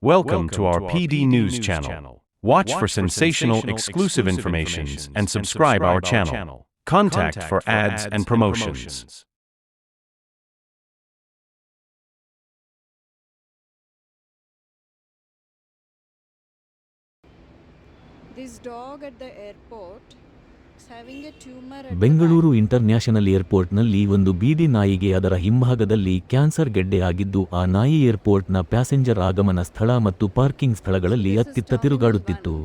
Welcome, Welcome to our, to our PD, News, News channel. channel. Watch, Watch for sensational, sensational exclusive information and subscribe, and subscribe our channel. channel. Contact, Contact for, for ads, ads and promotions. And promotions. This dog at the airport Bengaluru international ಏರ್ಪೋರ್ಟ್ನಲ್ಲಿ ಒಂದು ಬೀದಿ ನಾಯಿಗೆ ಅದರ ಹಿಂಭಾಗದಲ್ಲಿ cancer ಗೆಡ್ಡೆ ಆಗಿದ್ದು, ಆ ನಾಯಿ ಏರ್ಪೋರ್ಟ್ನ passenger ಆಗಮನ ಸ್ಥಳ ಮತ್ತು ಪಾರ್ಕಿಂಗ್ ಸ್ಥಳಗಳಲ್ಲಿ ಅತ್ತಿತ್ತ ತಿರುಗಾಡುತ್ತಿತ್ತು.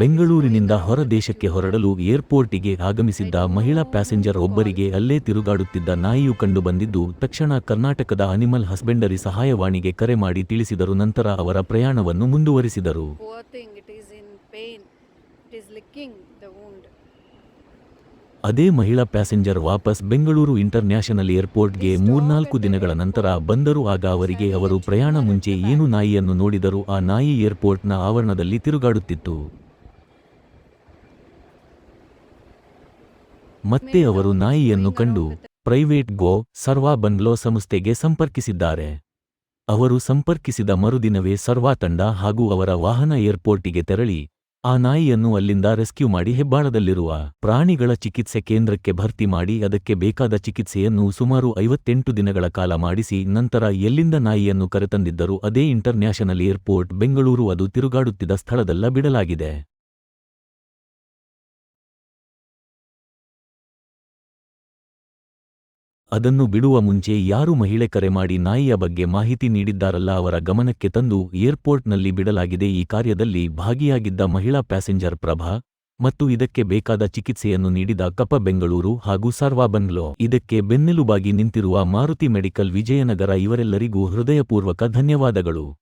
ಬೆಂಗಳೂರಿನಿಂದ ಹೊರದೇಶಕ್ಕೆ ಹೊರಡಲು ಏರ್ಪೋರ್ಟಿಗೆ ಆಗಮಿಸಿದ್ದ ಮಹಿಳಾ ಪ್ಯಾಸೆಂಜರ್ ಒಬ್ಬರಿಗೆ ಅಲ್ಲೇ ತಿರುಗಾಡುತ್ತಿದ್ದ ನಾಯಿಯು ಕಂಡುಬಂದಿದ್ದು ತಕ್ಷಣ ಕರ್ನಾಟಕದ ಅನಿಮಲ್ ಹಸ್ಬೆಂಡರಿ ಸಹಾಯವಾಣಿಗೆ ಕರೆ ಮಾಡಿ ತಿಳಿಸಿದರು, ನಂತರ ಅವರ ಪ್ರಯಾಣವನ್ನು ಮುಂದುವರಿಸಿದರು. ಅದೇ ಮಹಿಳಾ ಪ್ಯಾಸೆಂಜರ್ ವಾಪಸ್ ಬೆಂಗಳೂರು ಇಂಟರ್ನ್ಯಾಷನಲ್ ಏರ್ಪೋರ್ಟ್ಗೆ ಮೂರ್ನಾಲ್ಕು ದಿನಗಳ ನಂತರ ಬಂದರು ಆಗ ಅವರಿಗೆ ಅವರು ಪ್ರಯಾಣ ಮುಂಚೆ ಏನು ನಾಯಿಯನ್ನು ನೋಡಿದರೂ ಆ ನಾಯಿ ಏರ್ಪೋರ್ಟ್ನ ಆವರಣದಲ್ಲಿ ತಿರುಗಾಡುತ್ತಿತ್ತು. ಮತ್ತೆ ಅವರು ನಾಯಿಯನ್ನು ಕಂಡು ಪ್ರೈವೇಟ್ ಗೋ ಸರ್ವಾ ಬಂಗ್ಲೋ ಸಂಸ್ಥೆಗೆ ಸಂಪರ್ಕಿಸಿದ್ದಾರೆ. ಅವರು ಸಂಪರ್ಕಿಸಿದ ಮರುದಿನವೇ ಸರ್ವಾ ತಂಡ ಹಾಗೂ ಅವರ ವಾಹನ ಏರ್ಪೋರ್ಟಿಗೆ ತೆರಳಿ. ಆ ನಾಯಿಯನ್ನು ಅಲ್ಲಿಂದ ರೆಸ್ಕ್ಯೂ ಮಾಡಿ ಹೆಬ್ಬಾಳದಲ್ಲಿರುವ ಪ್ರಾಣಿಗಳ ಚಿಕಿತ್ಸೆ ಕೇಂದ್ರಕ್ಕೆ ಭರ್ತಿ ಮಾಡಿ ಅದಕ್ಕೆ ಬೇಕಾದ ಚಿಕಿತ್ಸೆಯನ್ನು ಸುಮಾರು ಐವತ್ತೆಂಟು ದಿನಗಳ ಕಾಲ ಮಾಡಿಸಿ ನಂತರ ಎಲ್ಲಿಂದ ನಾಯಿಯನ್ನು ಕರೆತಂದಿದ್ದರೂ ಅದೇ ಇಂಟರ್ನ್ಯಾಷನಲ್ ಏರ್ಪೋರ್ಟ್ ಬೆಂಗಳೂರು ಅದು ತಿರುಗಾಡುತ್ತಿದ್ದ ಸ್ಥಳದಲ್ಲ ಬಿಡಲಾಗಿದೆ. ಅದನ್ನು ಬಿಡುವ ಮುಂಚೆ ಯಾರು ಮಹಿಳೆ ಕರೆ ಮಾಡಿ ನಾಯಿಯ ಬಗ್ಗೆ ಮಾಹಿತಿ ನೀಡಿದ್ದಾರಲ್ಲ ಅವರ ಗಮನಕ್ಕೆ ತಂದು ಏರ್ಪೋರ್ಟ್ನಲ್ಲಿ ಬಿಡಲಾಗಿದೆ. ಈ ಕಾರ್ಯದಲ್ಲಿ ಭಾಗಿಯಾಗಿದ್ದ ಮಹಿಳಾ ಪ್ಯಾಸೆಂಜರ್ ಪ್ರಭಾ ಮತ್ತು ಇದಕ್ಕೆ ಬೇಕಾದ ಚಿಕಿತ್ಸೆಯನ್ನು ನೀಡಿದ ಕಪ ಬೆಂಗಳೂರು ಹಾಗೂ ಸರ್ವಾ ಬಂಗ್ಲೋ ಇದಕ್ಕೆ ಬೆನ್ನೆಲುಬಾಗಿ ನಿಂತಿರುವ ಮಾರುತಿ ಮೆಡಿಕಲ್ ವಿಜಯನಗರ ಇವರೆಲ್ಲರಿಗೂ ಹೃದಯಪೂರ್ವಕ ಧನ್ಯವಾದಗಳು.